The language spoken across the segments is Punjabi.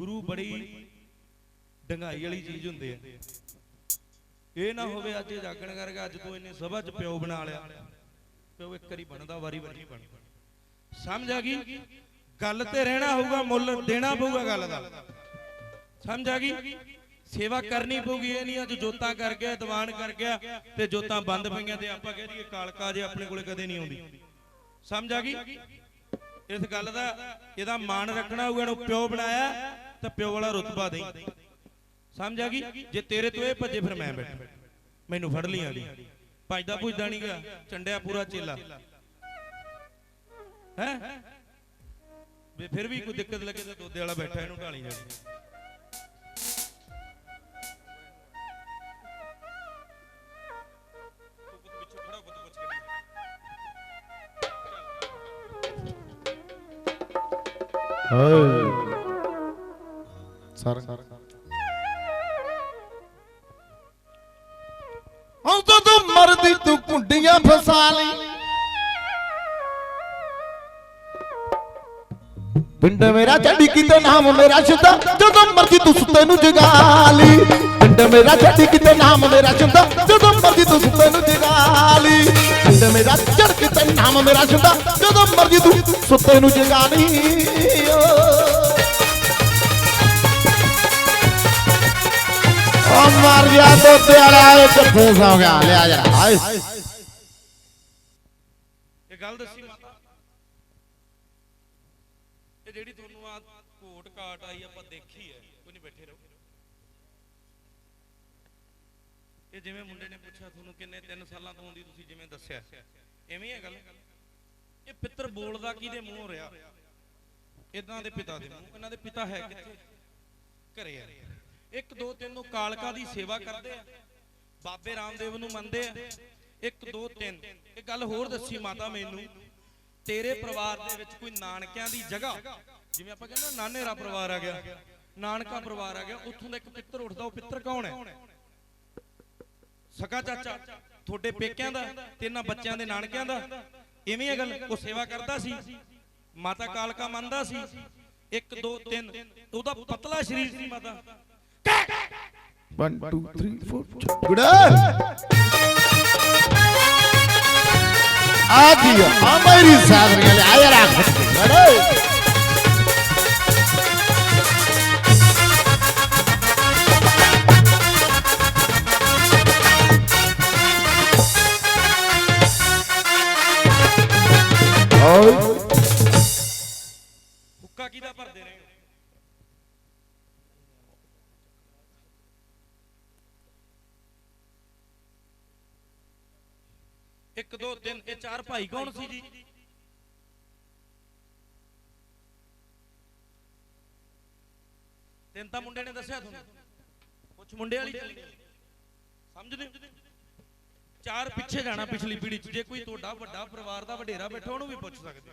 ਗੁਰੂ ਬੜੀ ਡੰਗਾਈ ਵਾਲੀ ਚੀਜ਼ ਹੁੰਦੇ ਆ ਇਹ ਨਾ ਹੋਵੇ ਅੱਜ ਜਾਗਣ ਕਰਕੇ ਅੱਜ ਤੂੰ ਇਹਨੇ ਸਭਾ ਚ ਪਿਓ ਬਣਾ ਲਿਆ ਪਿਓ ਇੱਕ ਵਾਰੀ ਬਣਦਾ, ਵਾਰੀ ਵਾਰੀ ਨਹੀਂ ਸਮਝ ਆ ਗਈ? ਗੱਲ ਤੇ ਰਹਿਣਾ ਹੋਊਗਾ, ਮੁੱਲ ਦੇਣਾ ਪਊਗਾ ਗੱਲ ਦਾ। ਸਮਝ ਆ ਗਈ? ਸੇਵਾ ਕਰਨੀ ਪਊਗੀ, ਇਹ ਨਹੀਂ ਅੱਜ ਜੋਤਾਂ ਕਰ ਗਿਆ, ਦੀਵਾਨ ਕਰ ਗਿਆ, ਤੇ ਜੋਤਾਂ ਬੰਦ ਪਈਆਂ ਤੇ ਆਪਾਂ ਕਹਿ ਦਈਏ ਕਾਲਕਾ ਜੇ ਆਪਣੇ ਕੋਲੇ ਕਦੇ ਨਹੀਂ ਆਉਂਦੀ। ਸਮਝ ਆ ਗਈ? ਇਸ ਗੱਲ ਦਾ ਇਹਦਾ ਮਾਣ ਰੱਖਣਾ ਹੋਊਗਾ, ਇਹਨੂੰ ਪਿਓ ਬਣਾਇਆ ਤਾਂ ਪਿਓ ਵਾਲਾ ਰੁਤਬਾ ਦੇਈ। ਸਮਝ ਆ ਗਈ? ਜੇ ਤੇਰੇ ਤੋਂ ਇਹ ਭੱਜੇ ਫਿਰ ਮੈਂ ਬੈਠਾ। ਮੈਨੂੰ ਫੜ ਲਈ ਆਲੀ ਭੱਜਦਾ ਭੁੱਜਦਾ ਨਹੀਂਗਾ ਚੰਡਿਆ ਪੂਰਾ ਚੇਲਾ। ਹੈ? ਵੀ ਫਿਰ ਵੀ ਕੋਈ ਦਿੱਕਤ ਲੱਗੇ ਤਾਂ ਦੋਦੇ ਵਾਲਾ ਬੈਠਾ ਇਹਨੂੰ ਢਾਲੀ ਜਾਂਦੀ ਪਿੱਛੋਂ ਸਰ। ਹੁਣ ਜਦੋਂ ਮਰਦੀ, ਤੂੰ ਕੁੰਡੀਆਂ ਫਸਾ ਲਈ। ਪਿੰਡ ਮੇਰਾ ਛੱਡੀ ਕਿਤੇ ਨਾਮ, ਮੇਰਾ ਸ਼ੁਦਾ, ਜਦੋਂ ਮਰਦੀ ਤੂੰ ਸੁੱਤੇ ਨੂੰ ਜਗਾ ਲਈ। ਪਿੰਡ ਮੇਰਾ ਛੱਡੀ ਕਿਤੇ ਨਾਮ, ਮੇਰਾ ਸ਼ੁਦਾ, ਜਦੋਂ ਮਰਦੀ ਤੂੰ ਸੁੱਤੇ ਨੂੰ ਜਗਾ ਲਈ। ਪਿੰਡ ਮੇਰਾ ਛੱਡ ਕਿਤੇ ਨਾਮ, ਮੇਰਾ ਸ਼ੁਦਾ, ਜਦੋਂ ਮਰਦੀ ਤੂੰ ਸੁੱਤੇ ਨੂੰ ਜਗਾ ਲਈ। ਓ। ਮਰ ਗਿਆ, ਤੋਤੇ ਵਾਲਾ, ਇਹ ਕਿੱਥੇ ਸੌ ਗਿਆ। ਲਿਆ ਜਰਾ ਹਾਏ ਇਹ ਗੱਲ ਦੱਸੀ ਮਾਤਾ। ਇਹ ਜਿਹੜੀ ਤੁਹਾਨੂੰ ਆ ਕੋਟ ਕਾਟ ਆਈ, ਆਪਾਂ ਦੇਖੀ ਹੈ। ਕੋਈ ਨਹੀਂ ਬੈਠੇ ਰਹੋ। ਇਹ ਜਿਵੇਂ ਮੁੰਡੇ ਨੇ ਪੁੱਛਿਆ ਤੁਹਾਨੂੰ ਕਿੰਨੇ 3 ਸਾਲਾਂ ਤੋਂ ਆਉਂਦੀ ਤੁਸੀਂ ਜਿਵੇਂ ਦੱਸਿਆ। ਐਵੇਂ ਹੈ ਗੱਲ। ਇਹ ਪਿੱਤਰ ਬੋਲਦਾ ਕਿਹਦੇ ਮੂੰਹੋਂ ਰਿਹਾ? ਇਦਾਂ ਦੇ ਪਿਤਾ ਦੇ ਮੂੰਹ। ਇਹਨਾਂ ਦੇ ਪਿਤਾ ਹੈ ਕਿੱਥੇ? ਘਰੇ ਆ। ਇੱਕ ਦੋ ਤਿੰਨ ਨੂੰ ਕਾਲਕਾ ਦੀ ਸੇਵਾ ਕਰਦੇ ਆ। ਬਾਬੇ ਰਾਮਦੇਵ ਨੂੰ ਮੰਨਦੇ ਆ। ਇੱਕ ਦੋ ਤਿੰਨ। ਇਹ ਗੱਲ ਹੋਰ ਦੱਸੀ ਮਾਤਾ ਮੈਨੂੰ, ਤੇਰੇ ਪਰਿਵਾਰ ਦੇ ਵਿੱਚ ਕੋਈ ਨਾਨਕਿਆਂ ਦੀ ਜਗ੍ਹਾ, ਜਿਵੇਂ ਆਪਾਂ ਕਹਿੰਦੇ ਨਾਨੇਰਾ ਪਰਿਵਾਰ ਆ ਗਿਆ। ਨਾਨਕਾ ਪਰਿਵਾਰ ਆ ਗਿਆ, ਉੱਥੋਂ ਦਾ ਇੱਕ ਪਿੱਤਰ ਉੱਠਦਾ, ਉਹ ਪਿੱਤਰ ਕੌਣ ਹੈ? ਸਕਾ ਚਾਚਾ, ਤੁਹਾਡੇ ਪੇਕਿਆਂ ਦਾ ਤੇ ਇਹਨਾਂ ਬੱਚਿਆਂ ਦੇ ਨਾਨਕਿਆਂ ਦਾ। ਇਵੇਂ ਇਹ ਗੱਲ ਉਹ ਸੇਵਾ ਕਰਦਾ ਸੀ। ਮਾਤਾ ਕਾਲਕਾ ਮੰਨਦਾ ਸੀ। 1 2 3 ਉਹਦਾ ਪਤਲਾ ਸਰੀਰ ਸੀ ਮਾਤਾ। One, two, three, four. Good. ಆದಿಯ ಅಮರಿ ಸಾಧನೆಯಲ್ಲಿ ಆಯರಾಗ 1 2 3 ਇਹ ਚਾਰ ਭਾਈ ਕੌਣ ਸੀ ਜੀ? ਤਿੰਨ ਤਾਂ ਮੁੰਡੇ ਨੇ ਦੱਸਿਆ ਤੁਹਾਨੂੰ? ਕੁਝ ਮੁੰਡੇ ਵਾਲੀ? ਚੱਲੀ ਸਮਝਦੇ ਚਾਰ ਪਿੱਛੇ ਜਾਣਾ ਪਿਛਲੀ ਪੀੜੀ ਜੇ ਕੋਈ ਤੁਹਾਡਾ ਵੱਡਾ ਪਰਿਵਾਰ ਦਾ ਵਡੇਰਾ ਬੈਠਾ, ਉਹਨੂੰ ਵੀ ਪੁੱਛ ਸਕਦੇ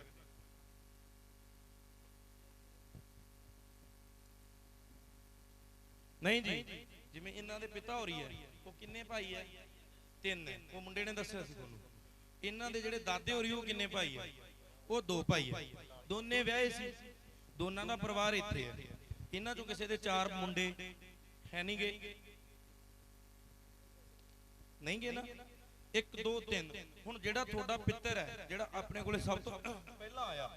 ਨਹੀਂ ਜੀ, ਜਿਵੇਂ ਇਹਨਾਂ ਦੇ ਪਿਤਾ ਹੋਰੀ ਹੈ, ਉਹ ਕਿੰਨੇ ਭਾਈ ਹੈ? ਤਿੰਨ ਉਹ ਮੁੰਡੇ ਨੇ ਦੱਸਿਆ ਸੀ ਤੁਹਾਨੂੰ? ਇਹਨਾਂ ਦੇ ਜਿਹੜੇ ਦਾਦੇ ਹੋਰੀ ਉਹ ਕਿੰਨੇ ਭਾਈ ਹੈ ਉਹ ਦੋ ਭਾਈ ਹੈ ਦੋਨੇ ਵਿਆਹੇ ਸੀ। ਦੋਨਾਂ ਦਾ ਪਰਿਵਾਰ ਇੱਥੇ ਹੈ ਇਹਨਾਂ ਚੋਂ ਕਿਸੇ ਦੇ ਚਾਰ ਮੁੰਡੇ ਹੈ ਨਹੀਂ ਗਏ ਨਹੀਂ ਗਏ ਨਾ? 1 2 3 ਹੁਣ ਜਿਹੜਾ ਤੁਹਾਡਾ ਪਿੱਤਰ ਹੈ, ਜਿਹੜਾ ਆਪਣੇ ਕੋਲੇ ਸਭ ਤੋਂ ਪਹਿਲਾਂ ਆਇਆ,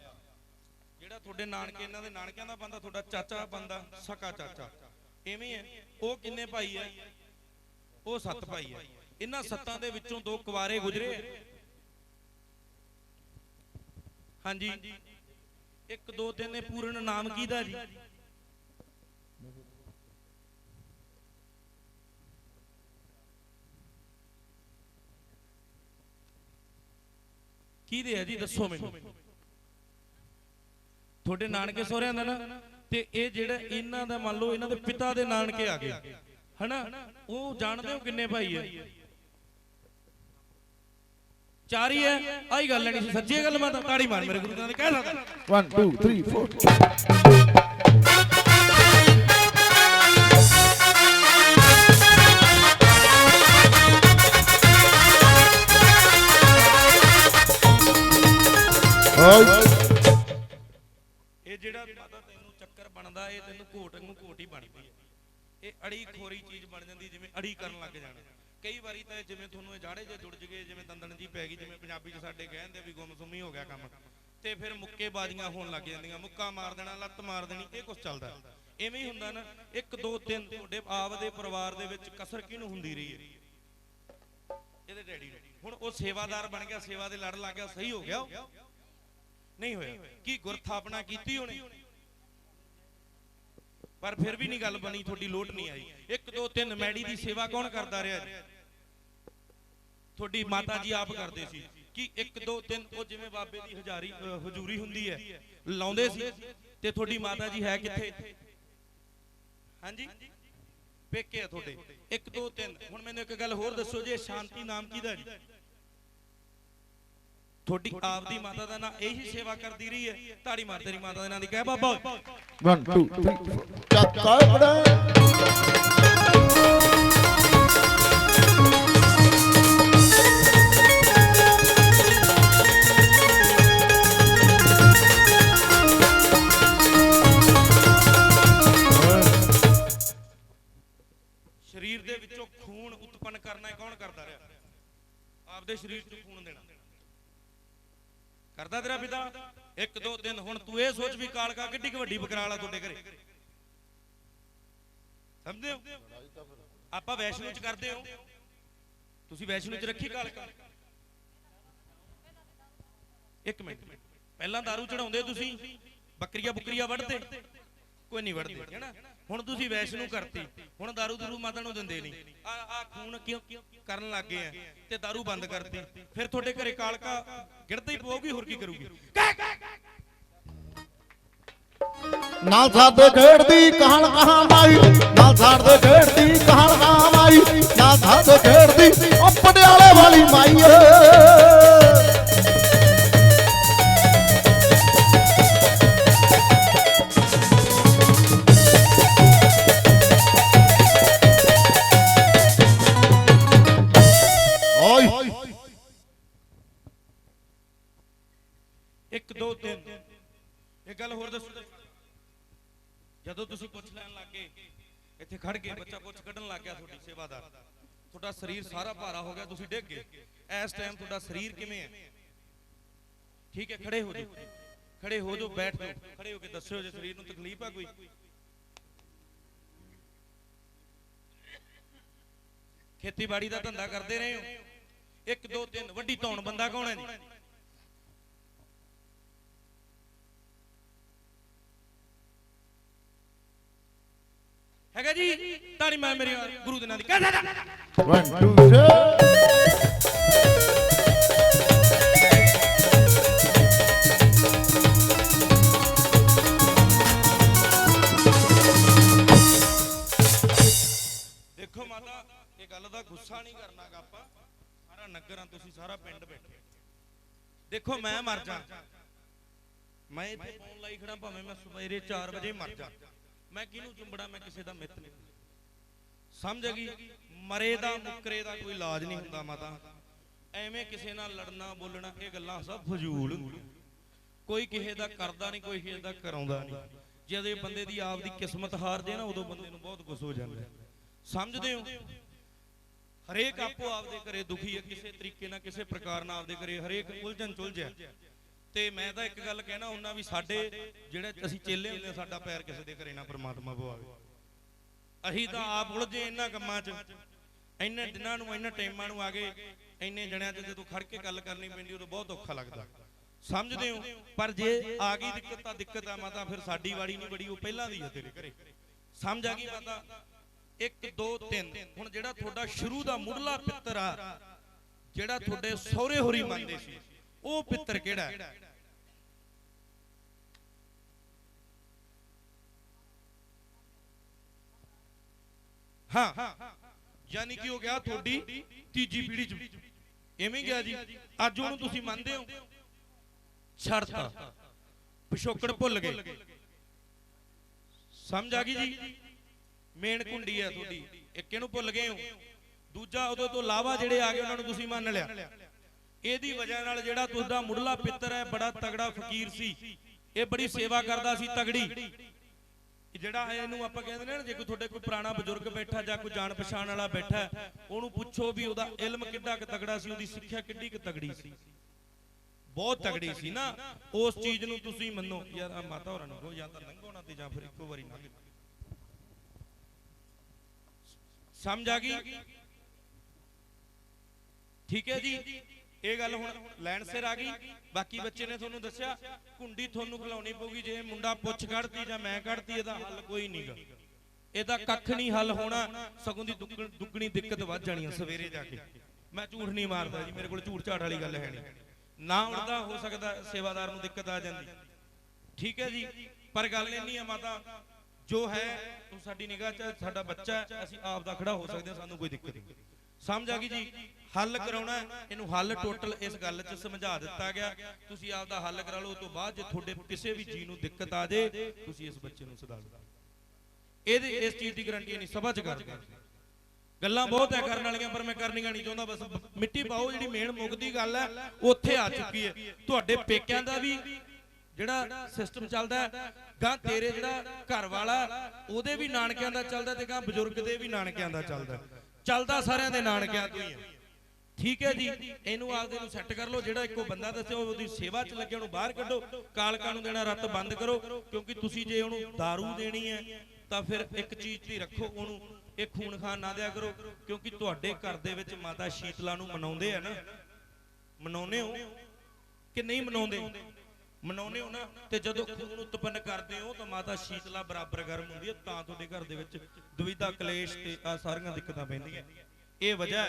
ਜਿਹੜਾ ਤੁਹਾਡੇ ਨਾਨਕੇ, ਇਹਨਾਂ ਦੇ ਨਾਨਕਿਆਂ ਦਾ ਬੰਦਾ, ਤੁਹਾਡਾ ਚਾਚਾ ਬੰਦਾ, ਸਕਾ ਚਾਚਾ ਐਵੇਂ ਹੈ। ਉਹ ਕਿੰਨੇ ਭਾਈ ਹੈ ਉਹ ਸੱਤ ਭਾਈ ਹੈ ਇਹਨਾਂ ਸੱਤਾਂ ਦੇ ਵਿੱਚੋਂ ਦੋ ਕੁਵਾਰੇ ਗੁਜਰੇ ਹਾਂਜੀ। 1 2 3 ਇਹ ਪੂਰਨ ਨਾਮ ਕਿਹਦਾ ਜੀ? ਦੇ ਹੈ ਜੀ? ਦੱਸੋ ਮੈਨੂੰ। ਤੁਹਾਡੇ ਨਾਨਕੇ ਸਹੁਰਿਆਂ ਦਾ ਨਾ, ਤੇ ਇਹ ਜਿਹੜਾ ਇਹਨਾਂ ਦਾ ਮੰਨ ਲਓ, ਇਹਨਾਂ ਦੇ ਪਿਤਾ ਦੇ ਨਾਨਕੇ ਆ ਗਏ। ਹਨਾ? ਉਹ ਜਾਣਦੇ ਹੋ ਕਿੰਨੇ ਭਾਈ ਹੈ ਚਾਰ ਹੀ ਹੈ ਆਹੀ ਗੱਲ ਨਹੀਂ ਸੀ ਸੱਚੀ ਗੱਲ ਮੈਂ ਤਾਂ ਤਾੜੀ ਮਾਰ ਮੇਰੇ ਗੁਰੂ ਨੇ ਕਹਿ ਸਕਦਾ। 1 2 3 4 ਓਏ ਇਹ ਜਿਹੜਾ ਮਾਤਾ ਤੈਨੂੰ ਚੱਕਰ ਬਣਦਾ ਇਹ ਤੈਨੂੰ ਘੋਟ ਨੂੰ ਘੋਟ ਹੀ ਬਣਦੀ ਹੈ। ਇਹ ਅੜੀ ਖੋਰੀ ਚੀਜ਼ ਬਣ ਜਾਂਦੀ ਜਿਵੇਂ ਅੜੀ ਕਰਨ ਲੱਗ ਜਾਣਾ। ਕਈ ਵਾਰੀ ਤਾਂ ਜਿਵੇਂ ਤੁਹਾਨੂੰ ਇਹ ਜਾੜੇ ਜੇ ਜੁੜ ਜਗੇ, ਜਿਵੇਂ ਦੰਦਣ ਜੀ ਪੈ ਗਈ, ਜਿਵੇਂ ਪੰਜਾਬੀ 'ਚ ਸਾਡੇ ਕਹਿੰਦੇ ਵੀ ਗੁੰਮਸੁੰਮੀ ਹੋ ਗਿਆ ਕੰਮ, ਤੇ ਫਿਰ ਮੁੱਕੇਬਾਜ਼ੀਆਂ ਹੋਣ ਲੱਗ ਜਾਂਦੀਆਂ, ਮੁੱਕਾ ਮਾਰ ਦੇਣਾ, ਲੱਤ ਮਾਰ ਦੇਣੀ, ਇਹ ਕੁਝ ਚੱਲਦਾ। ਐਵੇਂ ਹੀ ਹੁੰਦਾ ਨਾ 1 2 3 ਤੁਹਾਡੇ ਆਪ ਦੇ ਪਰਿਵਾਰ ਦੇ ਵਿੱਚ ਕਸਰ ਕਿਹਨੂੰ ਹੁੰਦੀ ਰਹੀ ਹੈ? ਇਹਦੇ ਡੈਡੀ ਨੂੰ। ਹੁਣ ਉਹ ਸੇਵਾਦਾਰ ਬਣ ਗਿਆ, ਸੇਵਾ ਦੇ ਲੜ ਲੱਗ ਗਿਆ, ਸਹੀ ਹੋ ਗਿਆ ਨਹੀਂ ਹੋਇਆ। ਕੀ ਗੁਰਥਾਪਨਾ ਕੀਤੀ ਉਹਨੇ? ਪਰ ਫਿਰ ਵੀ ਨਹੀਂ ਗੱਲ ਬਣੀ, ਤੁਹਾਡੀ ਲੋਟ ਨਹੀਂ ਆਈ। 1 2 3 ਮੈਡੀ ਦੀ ਸੇਵਾ ਕੌਣ ਕਰਦਾ ਰਿਹਾ ਤੁਹਾਡੀ ਮਾਤਾ ਜੀ ਆਪ ਕਰਦੇ ਸੀ ਕਿ 1 2 3 ਉਹ ਜਿਵੇਂ ਬਾਬੇ ਦੀ ਹਜ਼ਾਰੀ ਹਜ਼ੂਰੀ ਹੁੰਦੀ ਹੈ ਲਾਉਂਦੇ ਸੀ ਤੇ ਤੁਹਾਡੀ ਮਾਤਾ ਜੀ ਹੈ ਕਿੱਥੇ? ਹਾਂਜੀ? ਪੇਕੇ ਆ ਤੁਹਾਡੇ। 1 2 3 ਹੁਣ ਮੈਨੂੰ ਇੱਕ ਗੱਲ ਹੋਰ ਦੱਸੋ ਜੀ ਸ਼ਾਂਤੀ ਨਾਮ ਕਿਹਦਾ ਜੀ? ਤੁਹਾਡੀ ਆਪ ਦੀ ਮਾਤਾ ਦਾ ਨਾਂ ਇਹੀ ਸੇਵਾ ਕਰਦੀ ਰਹੀ ਹੈ। ਤਾੜੀ ਮਾਰ ਤੇਰੀ ਮਾਤਾ ਦੇ ਨਾਂ ਦੀ ਕਹਿ ਬਾਬਾ। 1 2 3 ਚੱਕਾ ਬੜਾ ਆਪਦੇ ਸਰੀਰ 'ਚ ਖੂਨ ਦੇਣਾ। ਕਰਦਾ ਤੇਰਾ ਪਿਤਾ? 1 2 3 ਹੁਣ ਤੂੰ ਇਹ ਸੋਚ ਵੀ ਕਾਲਕਾ ਕਿੱਡੀ ਕੁ ਵੱਡੀ ਬਕਰਾਲ ਆ ਤੁਹਾਡੇ ਘਰੇ। ਸਮਝਦੇ ਹੋ? ਆਪਾਂ ਵੈਸ਼ਨੂ ਚ ਕਰਦੇ ਹੋ। ਤੁਸੀਂ ਵੈਸ਼ਨੂ ਚ ਰੱਖੀ ਕਾਲਕਾ? ਇੱਕ ਮਿੰਟ। ਪਹਿਲਾਂ दारू ਚੜਾਉਂਦੇ ਤੁਸੀਂ ਬੱਕਰੀਆਂ ਬੁੱਕਰੀਆਂ ਵੜਦੇ ਕੋਈ ਨਹੀਂ ਵੜਦੇ ਹੈਨਾ ਹੁਣ ਤੁਸੀਂ ਵੈਸ਼ਨੂ ਕਰਤੀ ਹੁਣ दारू ਦਰੂ ਮਾਤਾ ਨੂੰ ਦਿੰਦੇ ਨਹੀਂ ਆ ਆ ਖੂਨ ਕਿਉਂ ਕਿਉਂ ਕਰਨ ਲੱਗ ਗਏ ਆ ਤੇ दारू ਬੰਦ ਕਰਤੀ ਫਿਰ ਤੁਹਾਡੇ ਘਰੇ ਕਾਲਕਾ ਗਿਰਦਾ ਹੀ ਪਊਗੀ ਹੋਰ ਕੀ ਕਰੂਗੀ ਨਾਲ ਸਾਡੇ ਖੇਡਦੀ ਕਹਾਣ ਕਹਾਂ ਮਾਈ ਨਾਲ ਸਾਡੇ ਖੇਡਦੀ ਕਹਾਣ ਕਹਾਂ ਮਾਈ ਨਾਲ ਸਾਡੇ ਖੇਡਦੀ ਉਹ ਪਟਿਆਲੇ ਵਾਲੀ ਮਾਈ ਏ ਤੁਹਾਡਾ ਸਰੀਰ ਸਾਰਾ ਭਾਰਾ ਹੋ ਗਿਆ, ਤੁਸੀਂ ਡਿੱਗ ਗਏ। ਇਸ ਟਾਈਮ ਤੁਹਾਡਾ ਸਰੀਰ ਕਿਵੇਂ ਹੈ? ਠੀਕ ਹੈ, ਖੜੇ ਹੋ ਜਾਓ। ਖੜੇ ਹੋ ਜਾਓ, ਬੈਠ ਜਾਓ। ਖੜੇ ਹੋ ਕੇ ਦੱਸਿਓ ਜੇ ਸਰੀਰ ਨੂੰ ਤਕਲੀਫ ਆ ਕੋਈ। ਖੇਤੀਬਾੜੀ ਦਾ ਧੰਦਾ ਕਰਦੇ ਰਹੇ ਹੋ। 1 2 3 ਵੱਡੀ ਧੌਣ ਬੰਦਾ ਕੌਣ ਹੈ ਜੀ? ਹੈਗਾ ਜੀ? ਤਾੜੀ ਮਾਰ ਮੇਰੇ ਗੁਰੂ ਦੇ ਨਾਂ ਦੀ। ਕਹਿ ਦੇ 1 2 3 ਦੇਖੋ ਮਾਤਾ ਇਹ ਗੱਲ ਦਾ ਗੁੱਸਾ ਨਹੀਂ ਕਰਨਾਗਾ ਆਪਾਂ। ਸਾਰਾ ਨਗਰਾਂ ਤੁਸੀਂ ਸਾਰਾ ਪਿੰਡ ਬੈਠੇ ਦੇਖੋ ਮੈਂ ਮਰ ਜਾ। ਮੈਂ ਇੱਥੇ ਫੋਨ ਲਾਈ ਖੜਾ ਭਾਵੇਂ ਮੈਂ ਸਵੇਰੇ 4 ਵਜੇ ਮਰ ਜਾ। ਮੈਂ ਕਿਹਨੂੰ ਚੁੰਬੜਾ ਮੈਂ ਕਿਸੇ ਦਾ ਮਿੱਤ ਨਹੀਂ। ਸਮਝ ਗਈ? ਮਰੇ ਦਾ ਮੁਕਰੇ ਦਾ ਕੋਈ ਇਲਾਜ ਨਹੀਂ ਹੁੰਦਾ ਮਾਤਾ। ਐਵੇਂ ਕਿਸੇ ਨਾਲ ਲੜਨਾ ਬੋਲਣਾ ਇਹ ਗੱਲਾਂ ਸਭ ਫਜ਼ੂਲ। ਕੋਈ ਕਿਸੇ ਦਾ ਕਰਦਾ ਨਹੀਂ ਕੋਈ ਕਿਸੇ ਦਾ ਕਰਾਉਂਦਾ ਨਹੀਂ। ਜਦੋਂ ਇਹ ਬੰਦੇ ਦੀ ਆਪ ਦੀ ਕਿਸਮਤ ਹਾਰ ਜੇ ਨਾ ਉਦੋਂ ਬੰਦੇ ਨੂੰ ਬਹੁਤ ਗੁੱਸ ਹੋ ਜਾਂਦਾ। ਸਮਝਦੇ ਹੋ? ਹਰੇਕ ਆਪੋ ਆਪਦੇ ਘਰੇ ਦੁਖੀ ਹੈ ਕਿਸੇ ਤਰੀਕੇ ਨਾਲ ਕਿਸੇ ਪ੍ਰਕਾਰ ਨਾਲ ਆਪਦੇ ਘਰੇ ਹਰੇਕ ਉਲਝਣ ਚੁਲਝਿਆ ਤੇ ਮੈਂ ਤਾਂ ਇੱਕ ਗੱਲ ਕਹਿਣਾ ਹੁੰਦਾ ਵੀ ਸਾਡੇ ਜਿਹੜੇ ਅਸੀਂ ਚੇਲੇ ਹੁੰਦੇ ਸਾਡਾ ਪੈਰ ਕਿਸੇ ਦੇ ਘਰੇ ਨਾ ਪ੍ਰਮਾਤਮਾ ਪਵਾਵੇ। ਅਸੀਂ ਤਾਂ ਆਪ ਉਲਝੇ ਇਹਨਾਂ ਕੰਮਾਂ 'ਚ। ਇੰਨੇ ਦਿਨਾਂ ਨੂੰ, ਇੰਨੇ ਟਾਈਮਾਂ ਨੂੰ ਆ ਗਏ, ਇੰਨੇ ਜਣਿਆਂ 'ਚ ਜਦੋਂ ਖੜ ਕੇ ਗੱਲ ਕਰਨੀ ਪੈਂਦੀ, ਉਦੋਂ ਬਹੁਤ ਔਖਾ ਲੱਗਦਾ। ਸਮਝਦੇ ਹੋ? ਪਰ ਜੇ ਆ ਗਈ ਦਿੱਕਤ, ਤਾਂ ਦਿੱਕਤ ਆ ਮਾਤਾ, ਫਿਰ ਸਾਡੀ ਵਾੜੀ ਨਹੀਂ ਬੜੀ, ਉਹ ਪਹਿਲਾਂ ਦੀ ਹੈ ਤੇਰੇ ਘਰੇ। ਸਮਝ ਆ ਗਈ ਮਾਤਾ? 1 2 3 ਹੁਣ ਜਿਹੜਾ ਤੁਹਾਡਾ ਸ਼ੁਰੂ ਦਾ ਮੁੱਢਲਾ ਪਿੱਤਰ ਆ, ਜਿਹੜਾ ਤੁਹਾਡੇ ਸਹੁਰੇ ਹੋਰੀ ਮੰਨਦੇ ਸੀ ਉਹ ਪਿੱਤਰ ਕਿਹੜਾ ਹੈ? ਹਾਂ, ਯਾਨੀ ਕਿ ਹੋ ਗਿਆ ਤੁਹਾਡੀ ਤੀਜੀ ਪੀੜ੍ਹੀ ਚ। ਐਵੇਂ ਗਿਆ ਜੀ। ਅੱਜ ਉਹਨੂੰ ਤੁਸੀਂ ਮੰਨਦੇ ਹੋ? ਛੱਡਤਾ। ਪਿਛੋਕੜ ਭੁੱਲ ਗਏ। ਸਮਝ ਆ ਗਈ ਜੀ? ਮੇਨ ਕੁੰਡੀ ਹੈ ਤੁਹਾਡੀ। ਇੱਕ ਇਹਨੂੰ ਭੁੱਲ ਗਏ ਹੋ। ਦੂਜਾ ਉਦੋਂ ਤੋਂ ਇਲਾਵਾ ਜਿਹੜੇ ਆ ਗਏ, ਉਹਨਾਂ ਨੂੰ ਤੁਸੀਂ ਮੰਨ ਲਿਆ। ਇਹਦੀ ਵਜ੍ਹਾ ਨਾਲ ਜਿਹੜਾ ਤੁਹਾਡਾ ਮੁੱਢਲਾ ਪਿੱਤਰ ਹੈ, ਬੜਾ ਤਗੜਾ ਫਕੀਰ ਸੀ। ਇਹ ਬੜੀ ਸੇਵਾ ਕਰਦਾ ਸੀ ਤਗੜੀ। ਇਹ ਜਿਹੜਾ ਇਹਨੂੰ ਆਪਾਂ ਕਹਿੰਦੇ ਨੇ ਜੇ ਕੋਈ ਤੁਹਾਡੇ ਕੋਈ ਪੁਰਾਣਾ ਬਜ਼ੁਰਗ ਬੈਠਾ ਜਾਂ ਕੋਈ ਜਾਣ ਪਛਾਣ ਵਾਲਾ ਬੈਠਾ ਉਹਨੂੰ ਪੁੱਛੋ ਵੀ ਉਹਦਾ ਇਲਮ ਕਿੱਡਾ ਕੁ ਤਗੜਾ ਸੀ, ਉਹਦੀ ਸਿੱਖਿਆ ਕਿੱਡੀ ਕੁ ਤਗੜੀ ਸੀ। ਬਹੁਤ ਤਗੜੀ ਸੀ ਨਾ। ਉਸ ਚੀਜ਼ ਨੂੰ ਤੁਸੀਂ ਮੰਨੋ। ਯਾਰ ਆ ਮਾਤਾ ਹੋਰਾਂ ਨੂੰ ਜਾਂ ਤਾਂ ਲੰਘੋ ਤੇ ਜਾਂ ਫਿਰ ਇੱਕੋ ਵਾਰੀ ਲੰਘ ਸਮਝ ਆ ਗਈ? ਠੀਕ ਹੈ ਜੀ? ਇਹ ਗੱਲ ਹੁਣ ਲੈਣ ਸਿਰ ਆ ਗਈ। ਬਾਕੀ ਬੱਚੇ ਨੇ ਤੁਹਾਨੂੰ ਦੱਸਿਆ, ਕੁੰਡੀ ਤੁਹਾਨੂੰ ਖਿਲਾਉਣੀ ਪਊਗੀ ਜੇ ਮੁੰਡਾ ਪੁੱਛ ਕੱਢਦੀ ਜਾਂ ਮੈਂ ਕੱਢਦੀ ਇਹਦਾ ਹੱਲ ਕੋਈ ਨਹੀਂਗਾ ਇਹਦਾ ਕੱਖ ਨਹੀਂ ਹੱਲ ਹੋਣਾ, ਸਗੋਂ ਦੀ ਦੁੱਗਣੀ ਦਿੱਕਤ ਵੱਧ ਜਾਣੀ ਆ ਸਵੇਰੇ ਜਾ ਕੇ। ਮੈਂ ਝੂਠ ਨਹੀਂ ਮਾਰਦਾ ਜੀ, ਮੇਰੇ ਕੋਲ ਝੂਠ ਝਾੜ ਵਾਲੀ ਗੱਲ ਹੈ ਨਹੀਂ ਨਾ ਉੜਦਾ ਹੋ ਸਕਦਾ ਸੇਵਾਦਾਰ ਨੂੰ ਦਿੱਕਤ ਆ ਜਾਂਦੀ। ਠੀਕ ਹੈ ਜੀ, ਪਰ ਗੱਲ ਇੰਨੀ ਆ ਮਾਤਾ, ਜੋ ਹੈ, ਤੂੰ ਸਾਡੀ ਨਿਗਾਹ 'ਚ ਸਾਡਾ ਬੱਚਾ ਅਸੀਂ ਆਪ ਦਾ ਖੜਾ ਹੋ ਸਕਦੇ ਹਾਂ, ਸਾਨੂੰ ਕੋਈ ਦਿੱਕਤ ਨਹੀਂ ਸਮਝ ਆ ਗਈ ਜੀ? ਹੱਲ ਕਰਾਉਣਾ ਇਹਨੂੰ ਹੱਲ ਟੋਟਲ ਇਸ ਗੱਲ 'ਚ ਸਮਝਾ ਦਿੱਤਾ ਗਿਆ। ਤੁਸੀਂ ਆਪ ਦਾ ਹੱਲ ਕਰਾ ਲਓ ਉਸ ਤੋਂ ਬਾਅਦ ਜੇ ਤੁਹਾਡੇ ਕਿਸੇ ਵੀ ਜੀ ਨੂੰ ਦਿੱਕਤ ਆ ਜੇ ਤੁਸੀਂ ਇਸ ਬੱਚੇ ਨੂੰ ਸੁਧਾਰ ਲਓ ਇਹਦੇ ਇਸ ਚੀਜ਼ ਦੀ ਗਾਰੰਟੀ ਨਹੀਂ, ਸਭਾ 'ਚ ਕਰਦੇ ਗੱਲਾਂ ਬਹੁਤ ਹੈ ਕਰਨ ਵਾਲੀਆਂ, ਪਰ ਮੈਂ ਕਰਨੀਆਂ ਨਹੀਂ ਚਾਹੁੰਦਾ, ਬਸ ਮਿੱਟੀ ਪਾਓ, ਜਿਹੜੀ ਮੇਨ ਮੁੱਕਦੀ ਗੱਲ ਹੈ ਉੱਥੇ ਆ ਚੁੱਕੀ ਹੈ। ਤੁਹਾਡੇ ਪੇਕਿਆਂ ਦਾ ਵੀ ਜਿਹੜਾ ਸਿਸਟਮ ਚੱਲਦਾ ਹੈ, ਗਾਂ ਤੇਰੇ ਜਿਹੜਾ ਘਰ ਵਾਲਾ ਉਹਦੇ ਵੀ ਨਾਨਕਿਆਂ ਦਾ ਚੱਲਦਾ ਤੇ ਗਾਂ ਬਜ਼ੁਰਗ ਦੇ ਵੀ ਨਾਨਕਿਆਂ ਦਾ ਚੱਲਦਾ ਚੱਲਦਾ ਸਾਰਿਆਂ ਦੇ ਨਾਨਕਿਆਂ ਤੋਂ ਹੀ ਹੈ ਠੀਕ ਹੈ ਜੀ, ਇਹਨੂੰ ਆਪਦੇ ਨੂੰ ਸੈੱਟ ਕਰ ਲਓ, ਜਿਹੜਾ ਇੱਕੋ ਬੰਦਾ ਦੱਸਿਆ ਉਹਦੀ ਸੇਵਾ 'ਚ ਲੱਗਿਆ ਉਹਨੂੰ ਬਾਹਰ ਕੱਢੋ, ਕਾਲਕਾਂ ਨੂੰ ਦੇਣਾ ਰੱਤ ਬੰਦ ਕਰੋ, ਕਿਉਂਕਿ ਤੁਸੀਂ ਜੇ ਉਹਨੂੰ दारू ਦੇਣੀ ਹੈ, ਤਾਂ ਫਿਰ ਇੱਕ ਚੀਜ਼ ਦੀ ਰੱਖੋ ਉਹਨੂੰ, ਇਹ ਖੂਨ ਖਾਨ ਨਾ ਦਿਆ ਕਰੋ, ਕਿਉਂਕਿ ਤੁਹਾਡੇ ਘਰ ਦੇ ਵਿੱਚ ਮਾਤਾ ਸ਼ੀਤਲਾ ਨੂੰ ਮਨਾਉਂਦੇ ਆ ਨਾ ਮਨਾਉਨੇ ਹੋ ਕਿ ਨਹੀਂ ਮਨਾਉਂਦੇ? ਮਨਾਉਨੇ ਹੋ ਨਾ, ਤੇ ਜਦੋਂ ਖੂਨ ਉਤਪੰਨ ਕਰਦੇ ਹੋ ਤਾਂ ਮਾਤਾ ਸ਼ੀਤਲਾ ਬਰਾਬਰ ਗਰਮ ਹੁੰਦੀ ਹੈ, ਤਾਂ ਤੁਹਾਡੇ ਘਰ ਦੇ ਵਿੱਚ ਦੁਵਿਧਾ, ਕਲੇਸ਼ ਤੇ ਆ ਸਾਰੀਆਂ ਦਿੱਕਤਾਂ ਪੈਂਦੀਆਂ। ਇਹ ਵਜ੍ਹਾ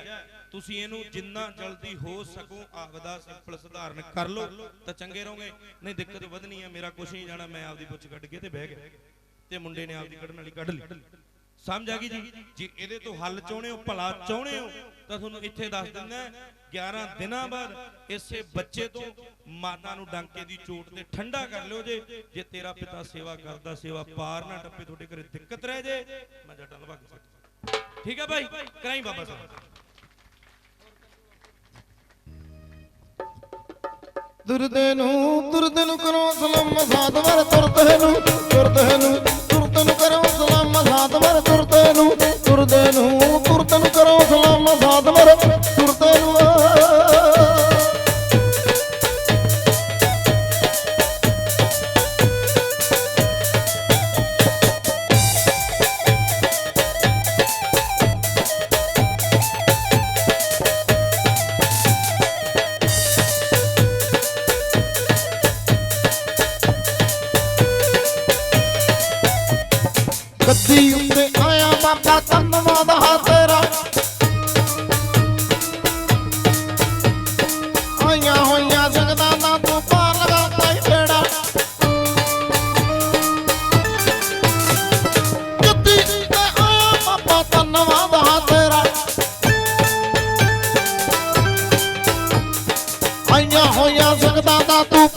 ਤੁਸੀਂ ਇਹਨੂੰ ਜਿੰਨਾ ਜਲਦੀ ਹੋ ਸਕੋ, ਆਪਦਾ ਸਿੰਪਲ ਸਧਾਰਨ ਕਰ ਲਓ, ਤਾਂ ਚੰਗੇ ਰਹੋਗੇ। ਨਹੀਂ, ਦਿੱਕਤ ਵਧਣੀ ਹੈ ਮੇਰਾ ਕੁਛ ਨਹੀਂ ਜਾਣਾ, ਮੈਂ ਆਪਦੀ ਪੁੱਛ ਕੱਢ ਕੇ ਤੇ ਬਹਿ ਗਿਆ। ਤੇ ਮੁੰਡੇ ਨੇ ਆਪਦੀ ਕੱਢਣ ਵਾਲੀ ਕੱਢ ਲਈ। ਸਮਝ ਆ ਗਈ ਜੀ? ਜੇ ਇਹਦੇ ਤੋਂ ਹੱਲ ਚਾਹੁੰਦੇ ਹੋ, ਭਲਾ ਚਾਹੁੰਦੇ ਹੋ, ਤਾਂ ਤੁਹਾਨੂੰ ਇੱਥੇ ਦੱਸ ਦਿੰਦਾ 11 ਦਿਨਾਂ ਬਾਅਦ ਇਸੇ ਬੱਚੇ ਤੋਂ ਮਾਤਾ ਨੂੰ ਡਾਂਕੇ ਦੀ ਚੋਟ ਤੇ ਠੰਡਾ ਕਰ ਲਿਓ ਜੇ। ਜੇ ਤੇਰਾ ਪਿਤਾ ਸੇਵਾ ਕਰਦਾ, ਸੇਵਾ ਪਾਰ ਨਾ ਟੱਪੇ, ਤੁਹਾਡੇ ਘਰੇ ਦਿੱਕਤ ਰਹਿ ਜੇ, ਮੈਂ ਜੱਟਾਂ ਲਵਾ ਕੇ ਸਕਦਾ। ਠੀਕ ਹੈ ਭਾਈ ਕਰਾਈ ਬਾਬਾ ਸਾਹਿਬ। ਦੁਰਦੇ ਨੂੰ ਦੁਰਦੇ ਨੂੰ ਕਰੋ ਸਲਾਮ ਸਾਧ ਤੁਰਦੇ ਨੂੰ ਤੁਰਦੇ ਨੂੰ ਤੁਰਦੇ ਨੂੰ ਕਰੋ ਸਲਾਮ ਸਾਧ ਵਰ ਤੁਰਦੇ ਗੱਦੀ ਉੱਤੇ ਆਇਆ ਬਾਬਾ ਧੰਨਵਾਦ ਹਾ ਤੇਰਾ। ਆਈਆਂ ਹੋਈਆਂ ਜਗਦਾ ਦਾ ਤੂੰ ਪਾਰ ਲਗਾ ਪਾਈ ਬੇੜਾ। ਗੱਦੀ ਉੱਤੇ ਆਇਆ ਬਾਬਾ ਧੰਨਵਾਦ ਹਾ ਤੇਰਾ। ਆਈਆਂ ਹੋਈਆਂ ਸੰਗਤਾਂ ਦਾ ਤੂੰ